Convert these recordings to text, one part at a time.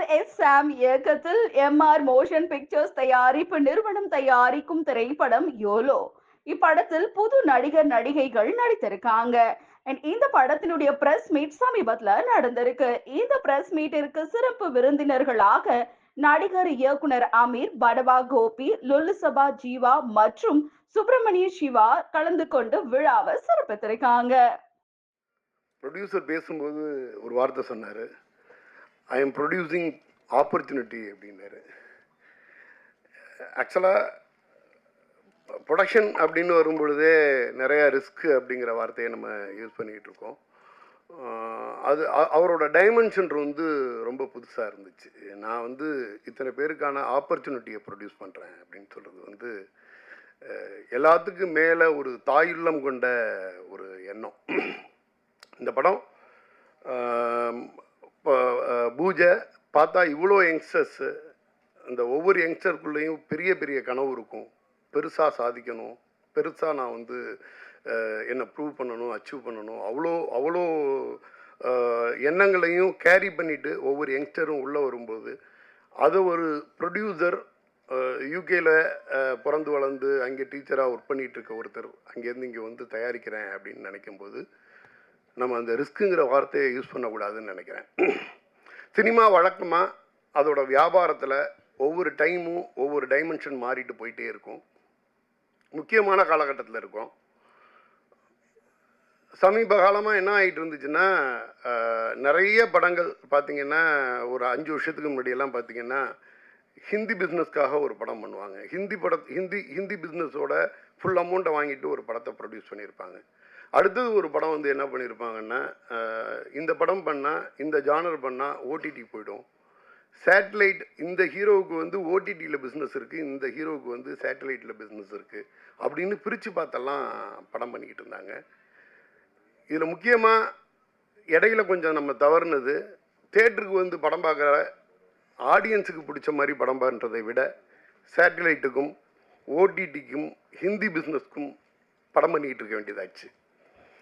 R S Sam இயக்கத்தில் M R motion pictures தயாரிப்பு நிறுவனம் தயாரிக்கும் திரைப்படம் யோலோ. இப்படத்தில் புது நடிகர் நடிகைகள் நடித்திருக்காங்க. And இந்த படத்தினுடைய பிரஸ் மீட் சமீபத்துல நடந்திருக்கு. இந்த பிரஸ் மீட்டிற்கு சிறப்பு விருந்தினர்களாக நடிகர் இயக்குனர் அமீர் படவா கோபி லுல்லுசபா ஜீவா மற்றும் சுப்பிரமணிய சிவா கலந்து கொண்டு விழாவை சிறப்பித்திருக்காங்க. ப்ரொடியூசர் பேசும்போது ஒரு வார்த்தை சொன்னார். ஐ எம் ப்ரொடியூசிங் ஆப்பர்ச்சுனிட்டி அப்படின்னாரு. ஆக்சுவலாக ப்ரொடக்ஷன் அப்படின்னு வரும்பொழுதே நிறையா ரிஸ்க்கு அப்படிங்கிற வார்த்தையை நம்ம யூஸ் பண்ணிக்கிட்டு இருக்கோம். அது அவரோட டைமென்ஷன் வந்து ரொம்ப புதுசாக இருந்துச்சு. நான் வந்து இத்தனை பேருக்கான ஆப்பர்ச்சுனிட்டியை ப்ரொடியூஸ் பண்ணுறேன் அப்படின்னு சொல்கிறது வந்து எல்லாத்துக்கும் மேலே ஒரு தாயுள்ளம் கொண்ட ஒரு எண்ணம். இந்த படம் பூஜை பார்த்தா இவ்வளோ யங்ஸ்டர்ஸு அந்த ஒவ்வொரு யங்ஸ்டருக்குள்ளேயும் பெரிய பெரிய கனவு இருக்கும். பெருசாக சாதிக்கணும். பெருசாக நான் வந்து என்னை ப்ரூவ் பண்ணணும் அச்சீவ் பண்ணணும். அவ்வளோ அவ்வளோ எண்ணங்களையும் கேரி பண்ணிட்டு ஒவ்வொரு யங்ஸ்டரும் உள்ளே வரும்போது அதை ஒரு ப்ரொடியூசர் யூகேயில் பிறந்து வளர்ந்து அங்கே டீச்சராக ஒர்க் பண்ணிகிட்டு இருக்க ஒருத்தர் அங்கேருந்து இங்கே வந்து தயாரிக்கிறேன் அப்படின்னு நினைக்கும்போது நம்ம அந்த ரிஸ்க்குங்கிற வார்த்தையை யூஸ் பண்ணக்கூடாதுன்னு நினைக்கிறேன். சினிமா வழக்கமாக அதோட வியாபாரத்தில் ஒவ்வொரு டைமும் ஒவ்வொரு டைமென்ஷன் மாறிட்டு போயிட்டே இருக்கும். முக்கியமான காலகட்டத்தில் இருக்கும். சமீப காலமாக என்ன ஆகிட்டு இருந்துச்சுன்னா நிறைய படங்கள் பார்த்தீங்கன்னா ஒரு அஞ்சு வருஷத்துக்கு முன்னாடியெல்லாம் பார்த்தீங்கன்னா ஹிந்தி பிஸ்னஸ்க்காக ஒரு படம் பண்ணுவாங்க. ஹிந்தி பட ஹிந்தி ஹிந்தி பிஸ்னஸோட ஃபுல் அமௌண்ட்டை வாங்கிட்டு ஒரு படத்தை ப்ரொடியூஸ் பண்ணியிருப்பாங்க. அடுத்தது ஒரு படம் வந்து என்ன பண்ணியிருப்பாங்கன்னா இந்த படம் பண்ணால் இந்த ஜானர் பண்ணால் ஓடிடி போயிடும். சேட்டலைட் இந்த ஹீரோவுக்கு வந்து ஓடிடியில் பிஸ்னஸ் இருக்குது இந்த ஹீரோவுக்கு வந்து சேட்டலைட்டில் பிஸ்னஸ் இருக்குது அப்படின்னு பிரித்து பார்த்தெல்லாம் படம் பண்ணிக்கிட்டு இருந்தாங்க. இதில் முக்கியமாக இடையில கொஞ்சம் நம்ம தவறுனது தேட்டருக்கு வந்து படம் பார்க்குற ஆடியன்ஸுக்கு பிடிச்ச மாதிரி படம் பண்ணுறதை விட சேட்டலைட்டுக்கும் ஓடிடிக்கும் ஹிந்தி பிஸ்னஸ்க்கும் படம் பண்ணிக்கிட்டு இருக்க வேண்டியதாச்சு.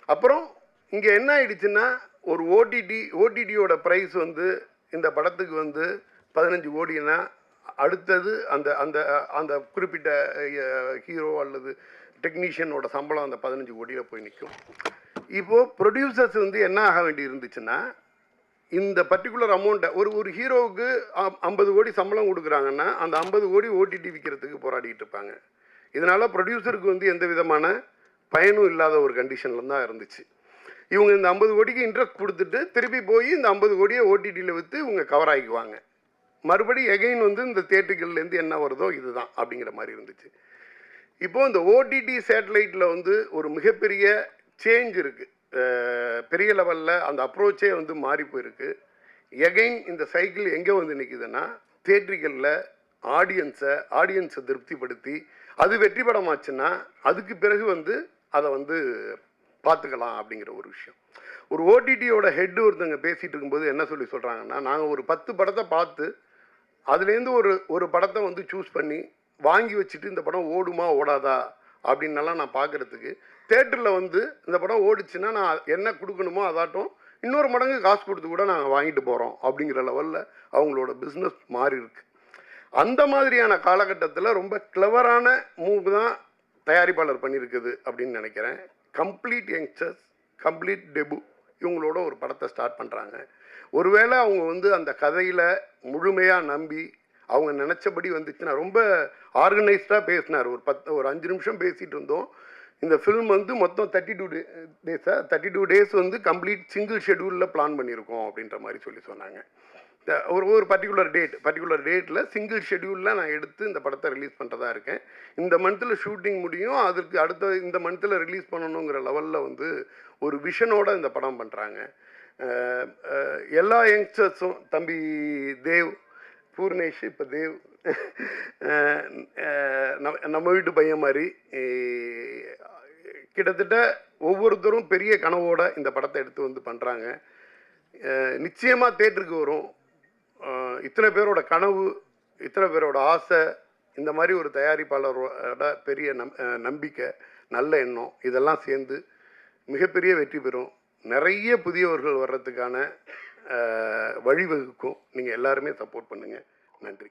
அப்புறம் இங்கே என்ன ஆயிடுச்சுன்னா ஒரு ஓடிடி ஓடிடியோட ப்ரைஸ் வந்து இந்த படத்துக்கு வந்து பதினஞ்சு கோடினா அடுத்தது அந்த அந்த அந்த குறிப்பிட்ட ஹீரோ அல்லது டெக்னீஷியனோட சம்பளம் அந்த பதினஞ்சு கோடியில் போய் நிற்கும் இப்போது ப்ரொடியூசர்ஸ் வந்து என்ன ஆக வேண்டி இருந்துச்சுன்னா இந்த பர்டிகுலர் அமௌண்ட்டை ஒரு ஒரு ஹீரோவுக்கு ஐம்பது கோடி சம்பளம் கொடுக்குறாங்கன்னா அந்த ஐம்பது கோடி ஓடிடி விற்கிறதுக்கு போராடிட்டு இருப்பாங்க. இதனால் ப்ரொடியூசருக்கு வந்து எந்த விதமான பயனும் இல்லாத ஒரு கண்டிஷனில் தான் இருந்துச்சு. இவங்க இந்த ஐம்பது கோடிக்கு இன்ட்ரெஸ்ட் கொடுத்துட்டு திருப்பி போய் இந்த ஐம்பது கோடியை ஓடிடியில் விற்று இவங்க கவர் ஆகிக்குவாங்க. மறுபடி எகைன் வந்து இந்த தேட்டுகள்லேருந்து என்ன வருதோ இதுதான் அப்படிங்கிற மாதிரி இருந்துச்சு. இப்போது இந்த ஓடிடி சேட்டலைட்டில் வந்து ஒரு மிகப்பெரிய சேஞ்ச் இருக்குது பெரிய லெவலில் அந்த அப்ரோச்சே வந்து மாறி போயிருக்கு. எகைன் இந்த சைக்கிள் எங்கே வந்து நிற்குதுன்னா தேட்டரிகளில் ஆடியன்ஸை ஆடியன்ஸை திருப்திப்படுத்தி அது வெற்றி படமாச்சுன்னா அதுக்கு பிறகு வந்து அதை வந்து பார்த்துக்கலாம் அப்படிங்கிற ஒரு விஷயம். ஒரு ஓடிடியோட ஹெட் ஒருத்தங்க பேசிகிட்டு இருக்கும்போது என்ன சொல்லி சொல்கிறாங்கன்னா நாங்கள் ஒரு பத்து படத்தை பார்த்து அதுலேருந்து ஒரு ஒரு படத்தை வந்து சூஸ் பண்ணி வாங்கி வச்சுட்டு இந்த படம் ஓடுமா ஓடாதா அப்படின்னலாம் நான் பார்க்குறதுக்கு தேட்டரில் வந்து இந்த படம் ஓடிச்சுன்னா நான் என்ன கொடுக்கணுமோ அதாட்டும் இன்னொரு மடங்கு காசு கொடுத்து கூட நாங்கள் வாங்கிட்டு போகிறோம் அப்படிங்கிற லெவலில் அவங்களோட பிஸ்னஸ் மாறி இருக்கு அந்த மாதிரியான காலகட்டத்தில் ரொம்ப கிளவரான மூவ் தான் தயாரிப்பாளர் பண்ணியிருக்குது அப்படின்னு நினைக்கிறேன். கம்ப்ளீட் யங்ஸ்டர்ஸ் கம்ப்ளீட் டெபு இவங்களோட ஒரு படத்தை ஸ்டார்ட் பண்ணுறாங்க ஒருவேளை அவங்க வந்து அந்த கதையில் முழுமையாக நம்பி அவங்க நினச்சபடி வந்துச்சுன்னா ரொம்ப ஆர்கனைஸ்டாக பேசினார். ஒரு பத்து ஒரு அஞ்சு நிமிஷம் பேசிகிட்டு இருந்தோம். இந்த ஃபில்ம் வந்து மொத்தம் தேர்ட்டி டூ டே டேஸாக தேர்ட்டி டூ டேஸ் வந்து கம்ப்ளீட் சிங்கிள் ஷெடியூலில் பிளான் பண்ணியிருக்கோம் அப்படின்ற மாதிரி சொல்லி சொன்னாங்க. ஒரு ஒரு பர்டிகுலர் டேட் பர்டிகுலர் டேட்டில் சிங்கிள் ஷெடியூலில் நான் எடுத்து இந்த படத்தை ரிலீஸ் பண்ணுறதா இருக்கேன். இந்த மந்தில் ஷூட்டிங் முடியும் அதுக்கு அடுத்த இந்த மந்தில் ரிலீஸ் பண்ணணுங்கிற லெவலில் வந்து ஒரு விஷனோட இந்த படம் பண்ணுறாங்க எல்லா யங்ஸ்டர்ஸும் தம்பி தேவ் பூர்ணேஷ் இப்போ தேவ் நம்ம- நம்ம வீட்டு பையன் மாதிரி கிட்டத்தட்ட ஒவ்வொருத்தரும் பெரிய கனவோட இந்த படத்தை எடுத்து வந்து பண்ணுறாங்க நிச்சயமாக தேட்டருக்கு வரும். இத்தனை பேரோட கனவு இத்தனை பேரோட ஆசை இந்த மாதிரி ஒரு தயாரிப்பாளரோட பெரிய நம் நம்பிக்கை நல்ல எண்ணம் இதெல்லாம் சேர்ந்து மிகப்பெரிய வெற்றி பெறும். நிறைய புதியவர்கள் வர்றதுக்கான வழிவகுக்கும். நீங்கள் எல்லாருமே சப்போர்ட் பண்ணுங்கள் நன்றி.